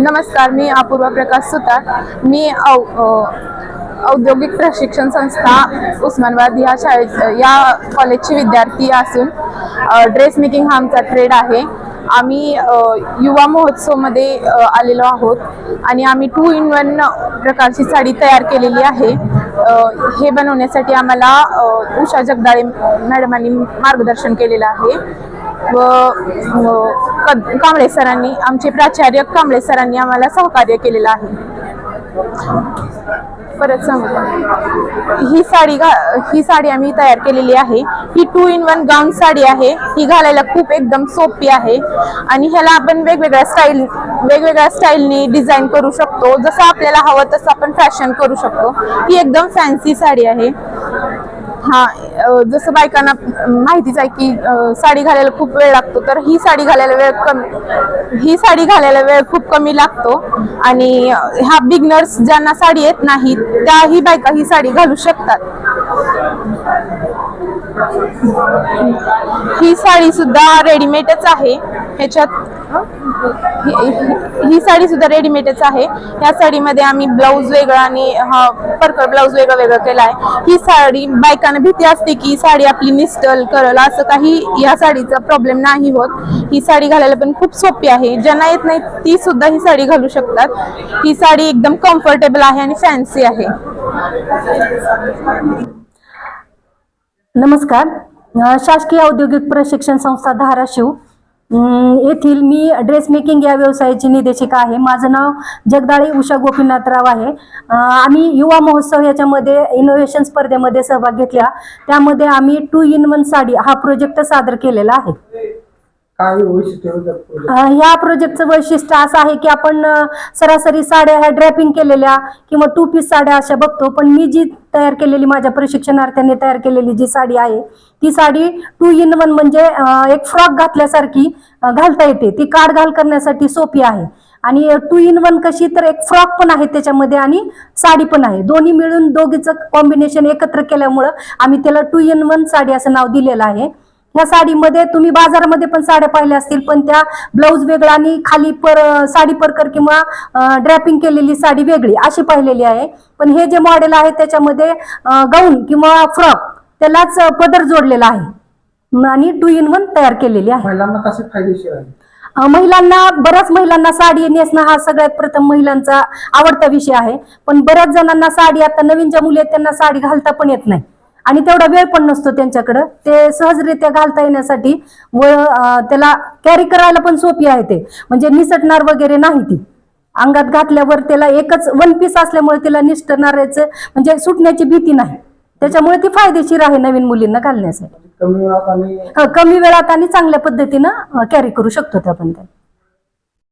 नमस्कार मी अपूर्वा प्रकाश सुतार. मी औ औद्योगिक प्रशिक्षण संस्था उस्मानाबाद या शाळेत या कॉलेजची विद्यार्थी असून ड्रेस मेकिंग हा आमचा ट्रेड आहे. आम्ही युवा महोत्सवमध्ये आलेलो आहोत. आणि आम्ही टू इन वन प्रकारची साडी तयार केलेली आहे. हे बनवण्यासाठी आम्हाला उषा जगदाळे मॅडमांनी मार्गदर्शन केलेलं आहे. व व कद- कांबळे सरांनी आमचे प्राचार्य कांबळे सरांनी आम्हाला सहकार्य केलेलं आहे. परत सांगू ही साडी घा ही साडी आम्ही तयार केलेली आहे. ही two in one gown sari आहे. ही घालायला खूप एकदम सोपी आहे. आणि ह्याला आपण वेगवेगळ्या स्टाईल वेगवेगळ्या स्टाईलनी डिझाईन करू शकतो. जसं आपल्याला हवं तसं आपण फॅशन करू शकतो. ही एकदम फॅन्सी साडी आहे. हा जसं बायकांना माहितीच आहे की साडी घालायला खूप वेळ लागतो तर ही साडी घालायला वेळ कमी ही साडी घालायला वेळ खूप कमी लागतो. आणि ह्या बिगनर्स ज्यांना साडी येत नाही त्याही बायका ही साडी घालू शकतात. ही साडी सुद्धा रेडीमेडच आहे. ह्याच्यात ही- ही- साडी सुद्धा रेडीमेडच आहे. या साडीमध्ये आम्ही ब्लाऊज वेगळा आणि हा परकर ब्लाऊज वेगळं वेगळं केला आहे. ही साडी बायकांना भीती असते की साडी आपली निस्टल करल असं काही या साडीचा प्रॉब्लेम नाही होत. ही साडी घालायला पण खूप सोपी आहे. ज्यांना येत नाही ती सुद्धा ही साडी घालू शकतात. ही साडी एकदम कम्फर्टेबल आहे आणि फॅन्सी आहे. नमस्कार. शासकीय औद्योगिक प्रशिक्षण संस्था धाराशिव. येथील मी ड्रेस मेकिंग या व्यवसायाची निदेशिका आहे. माझं नाव जगदाळे उषा गोपीनाथराव आहे. आम्ही युवा महोत्सव याच्यामध्ये इनोव्हेशन स्पर्धेमध्ये सहभाग घेतला. त्यामध्ये आम्ही टू इन वन साडी हा प्रोजेक्ट सादर केलेला आहे. काय वैशिष्ट्य होतं अ, ह्या प्रोजेक्टचं वैशिष्ट्य असं आहे की आपण अ, सरासरी साड्या ह्या ड्रॅपिंग केलेल्या किंवा टू पीस साड्या अशा बघतो. पण मी जी तयार केलेली माझ्या प्रशिक्षणार्थ्यांनी तयार केलेली जी साडी आहे ती साडी टू इन वन म्हणजे अ, एक फ्रॉक घातल्यासारखी अ, घालता येते. ती काढ घाल करण्यासाठी सोपी आहे. आणि टू इन वन कशी तर एक फ्रॉक पण आहे त्याच्यामध्ये आणि साडी पण आहे. दोन्ही मिळून दोघीचं कॉम्बिनेशन एकत्र केल्यामुळं आम्ही त्याला टू इन वन साडी असं नाव दिलेलं आहे. या साडीमध्ये तुम्ही बाजारामध्ये पण साड्या पाहिल्या असतील पण त्या ब्लाऊज वेगळा आणि खाली पर साडी परकर किंवा ड्रॅपिंग केलेली साडी वेगळी अशी पाहिलेली आहे. पण हे जे मॉडेल आहे त्याच्यामध्ये गाऊन किंवा फ्रॉक त्यालाच पदर जोडलेला आहे. आणि टू इन वन तयार केलेली आहे. महिलांना बऱ्याच महिलांना साडी नेसणं हा सगळ्यात प्रथम महिलांचा आवडता विषय आहे. पण बऱ्याच जणांना साडी आता नवीन ज्या मुली आहेत त्यांना साडी घालता पण येत नाही. आणि तेवढा वेळ पण नसतो त्यांच्याकडं. ते सहजरित्या घालता येण्यासाठी व त्याला कॅरी करायला पण सोपी आहे ते. म्हणजे निसटणार वगैरे नाही ती. अंगात घातल्यावर त्याला एकच वन पीस असल्यामुळे तिला निसटणाऱ्याचं म्हणजे सुटण्याची भीती नाही. त्याच्यामुळे ती फायदेशीर आहे नवीन मुलींना घालण्यासाठी. कमी वेळात आणि अ, कमी वेळात आणि चांगल्या पद्धतीनं कॅरी करू शकतो आपण त्या